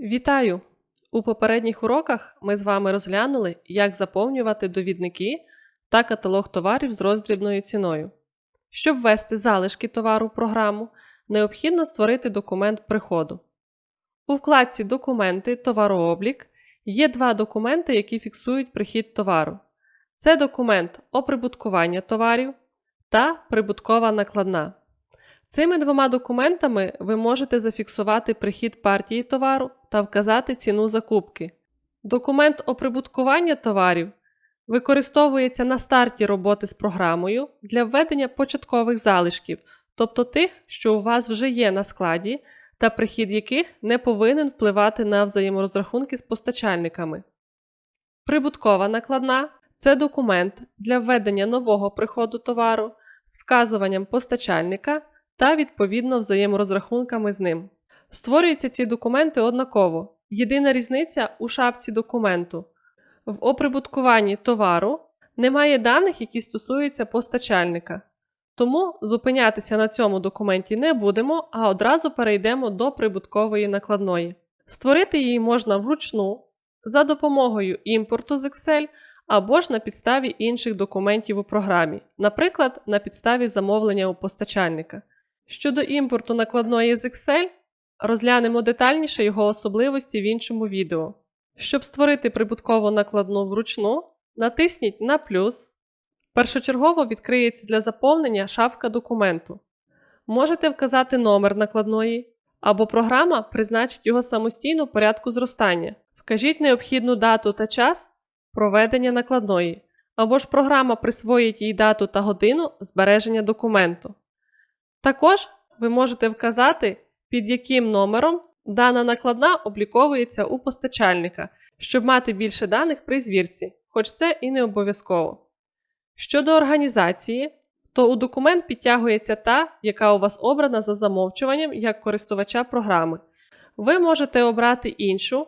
Вітаю! У попередніх уроках ми з вами розглянули, як заповнювати довідники та каталог товарів з роздрібною ціною. Щоб ввести залишки товару в програму, необхідно створити документ приходу. У вкладці Документи Товарооблік є два документи, які фіксують прихід товару. Це документ оприбуткування товарів та прибуткова накладна. Цими двома документами ви можете зафіксувати прихід партії товару та вказати ціну закупки. Документ оприбуткування товарів використовується на старті роботи з програмою для введення початкових залишків, тобто тих, що у вас вже є на складі, та прихід яких не повинен впливати на взаєморозрахунки з постачальниками. Прибуткова накладна це документ для введення нового приходу товару з вказуванням постачальника та відповідно взаєморозрахунками з ним. Створюються ці документи однаково. Єдина різниця у шапці документу. В оприбуткуванні товару немає даних, які стосуються постачальника. Тому зупинятися на цьому документі не будемо, а одразу перейдемо до прибуткової накладної. Створити її можна вручну за допомогою імпорту з Excel або ж на підставі інших документів у програмі, наприклад, на підставі замовлення у постачальника. Щодо імпорту накладної з Excel, розглянемо детальніше його особливості в іншому відео. Щоб створити прибуткову накладну вручну, натисніть на плюс. Першочергово відкриється для заповнення шапка документу. Можете вказати номер накладної, або програма призначить його самостійно в порядку зростання. Вкажіть необхідну дату та час проведення накладної, або ж програма присвоїть їй дату та годину збереження документу. Також ви можете вказати, під яким номером дана накладна обліковується у постачальника, щоб мати більше даних при звірці, хоч це і не обов'язково. Щодо організації, то у документ підтягується та, яка у вас обрана за замовчуванням як користувача програми. Ви можете обрати іншу,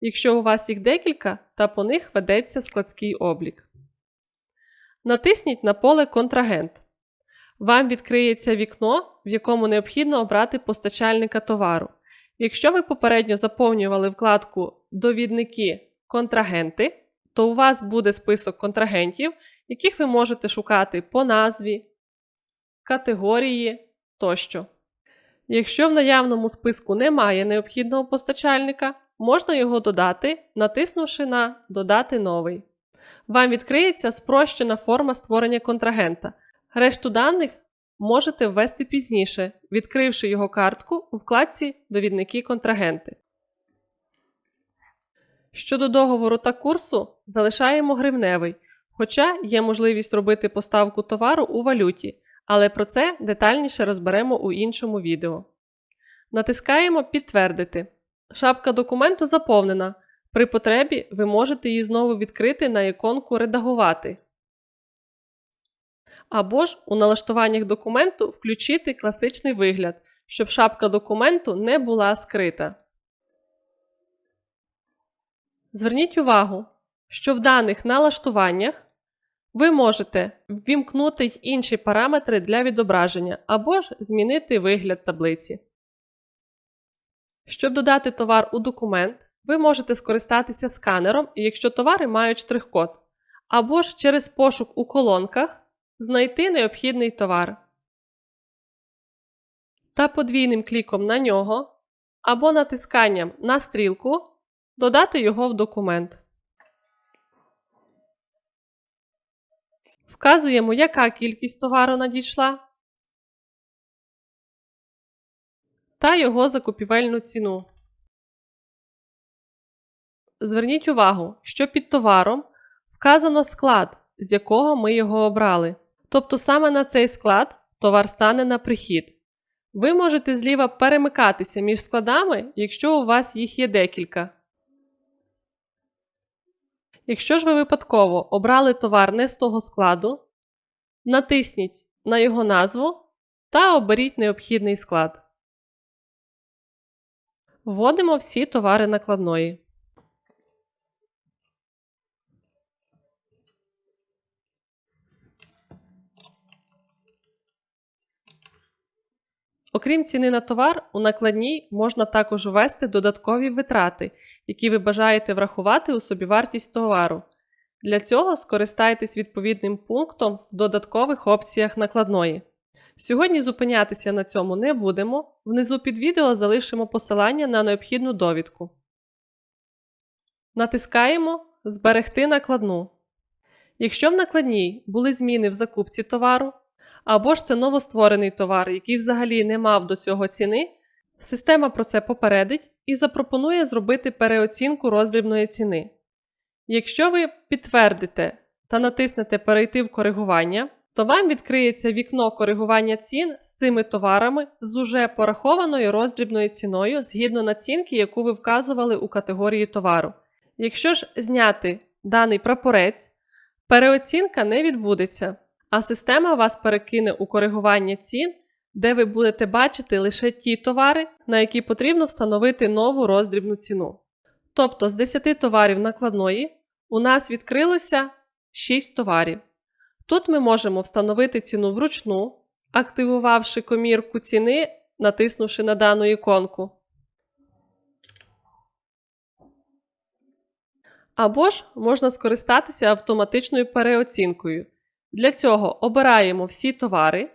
якщо у вас їх декілька, та по них ведеться складський облік. Натисніть на поле Контрагент. Вам відкриється вікно, в якому необхідно обрати постачальника товару. Якщо ви попередньо заповнювали вкладку Довідники контрагенти, то у вас буде список контрагентів, яких ви можете шукати по назві, категорії тощо. Якщо в наявному списку немає необхідного постачальника, можна його додати, натиснувши на Додати новий. Вам відкриється спрощена форма створення контрагента. Решту даних можете ввести пізніше, відкривши його картку у вкладці Довідники контрагенти. Щодо договору та курсу, залишаємо гривневий, хоча є можливість робити поставку товару у валюті, але про це детальніше розберемо у іншому відео. Натискаємо Підтвердити. Шапка документу заповнена. При потребі ви можете її знову відкрити на іконку Редагувати. Або ж у налаштуваннях документу включити класичний вигляд, щоб шапка документу не була скрита. Зверніть увагу, що в даних налаштуваннях ви можете ввімкнути й інші параметри для відображення або ж змінити вигляд таблиці. Щоб додати товар у документ, ви можете скористатися сканером, якщо товари мають штрих-код, або ж через пошук у колонках знайти необхідний товар та подвійним кліком на нього або натисканням на стрілку додати його в документ. Вказуємо, яка кількість товару надійшла та його закупівельну ціну. Зверніть увагу, що під товаром вказано склад, з якого ми його обрали. Тобто саме на цей склад товар стане на прихід. Ви можете зліва перемикатися між складами, якщо у вас їх є декілька. Якщо ж ви випадково обрали товар не з того складу, натисніть на його назву та оберіть необхідний склад. Вводимо всі товари накладної. Окрім ціни на товар, у накладній можна також ввести додаткові витрати, які ви бажаєте врахувати у собівартість товару. Для цього скористайтесь відповідним пунктом в додаткових опціях накладної. Сьогодні зупинятися на цьому не будемо. Внизу під відео залишимо посилання на необхідну довідку. Натискаємо Зберегти накладну. Якщо в накладній були зміни в закупці товару, або ж це новостворений товар, який взагалі не мав до цього ціни, система про це попередить і запропонує зробити переоцінку роздрібної ціни. Якщо ви підтвердите та натиснете Перейти в коригування, то вам відкриється вікно коригування цін з цими товарами з уже порахованою роздрібною ціною згідно націнки, яку ви вказували у категорії товару. Якщо ж зняти даний прапорець, переоцінка не відбудеться, а система вас перекине у коригування цін, де ви будете бачити лише ті товари, на які потрібно встановити нову роздрібну ціну. Тобто з 10 товарів накладної у нас відкрилося 6 товарів. Тут ми можемо встановити ціну вручну, активувавши комірку ціни, натиснувши на дану іконку. Або ж можна скористатися автоматичною переоцінкою. Для цього обираємо всі товари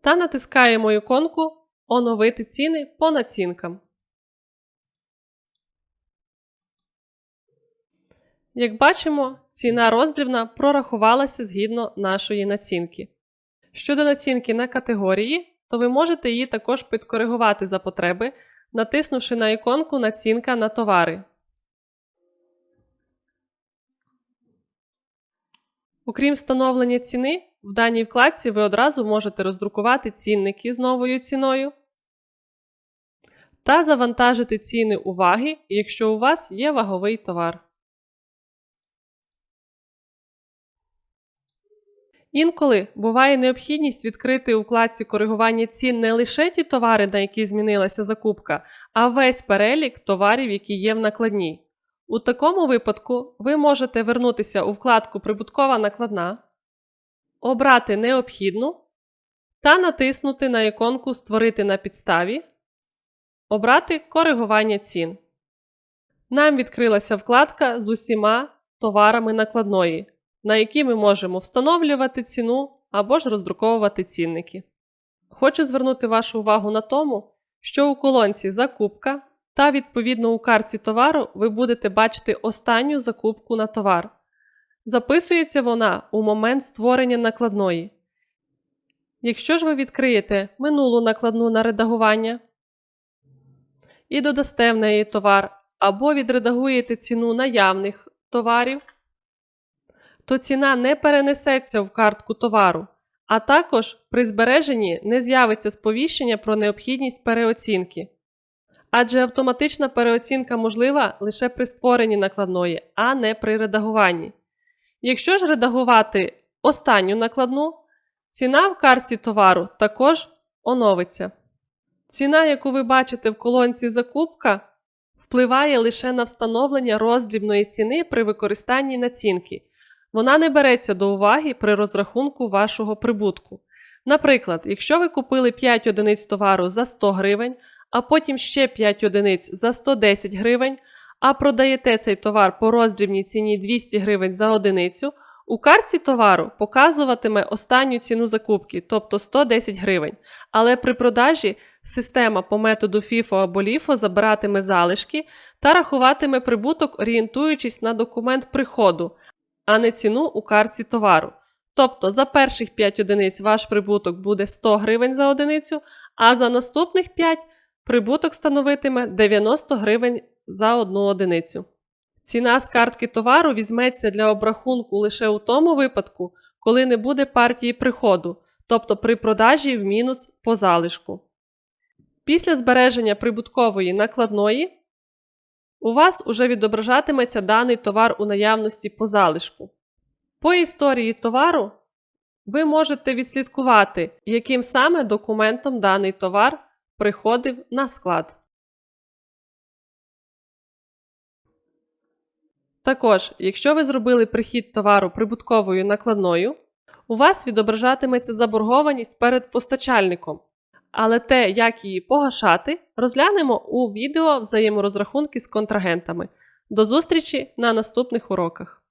та натискаємо іконку Оновити ціни по націнкам. Як бачимо, ціна роздрібна прорахувалася згідно нашої націнки. Щодо націнки на категорії, то ви можете її також підкоригувати за потреби, натиснувши на іконку Націнка на товари. Окрім встановлення ціни, в даній вкладці ви одразу можете роздрукувати цінники з новою ціною та завантажити ціни уваги, якщо у вас є ваговий товар. Інколи буває необхідність відкрити у вкладці коригування цін не лише ті товари, на які змінилася закупка, а весь перелік товарів, які є в накладній. У такому випадку ви можете вернутися у вкладку Прибуткова накладна, обрати необхідну та натиснути на іконку Створити на підставі, обрати коригування цін. Нам відкрилася вкладка з усіма товарами накладної, на які ми можемо встановлювати ціну або ж роздруковувати цінники. Хочу звернути вашу увагу на тому, що у колонці Закупка та відповідно у карті товару ви будете бачити останню закупку на товар. Записується вона у момент створення накладної. Якщо ж ви відкриєте минулу накладну на редагування і додасте в неї товар, або відредагуєте ціну наявних товарів, то ціна не перенесеться в картку товару, а також при збереженні не з'явиться сповіщення про необхідність переоцінки адже автоматична переоцінка можлива лише при створенні накладної, а не при редагуванні. Якщо ж редагувати останню накладну, ціна в карті товару також оновиться. Ціна, яку ви бачите в колонці закупка, впливає лише на встановлення роздрібної ціни при використанні націнки. Вона не береться до уваги при розрахунку вашого прибутку. Наприклад, якщо ви купили 5 одиниць товару за 100 гривень, а потім ще 5 одиниць за 110 гривень, а продаєте цей товар по роздрібній ціні 200 гривень за одиницю, у картці товару показуватиме останню ціну закупки, тобто 110 гривень. Але при продажі система по методу FIFO або LIFO забиратиме залишки та рахуватиме прибуток, орієнтуючись на документ приходу, а не ціну у картці товару. Тобто за перших 5 одиниць ваш прибуток буде 100 гривень за одиницю, а за наступних 5 Прибуток становитиме 90 гривень за одну одиницю. Ціна з картки товару візьметься для обрахунку лише у тому випадку, коли не буде партії приходу, тобто при продажі в мінус по залишку. Після збереження прибуткової накладної у вас уже відображатиметься даний товар у наявності по залишку. По історії товару ви можете відслідкувати, яким саме документом даний товар приходив на склад. Також, якщо ви зробили прихід товару прибутковою накладною, у вас відображатиметься заборгованість перед постачальником, але те, як її погашати, розглянемо у відео взаєморозрахунки з контрагентами. До зустрічі на наступних уроках!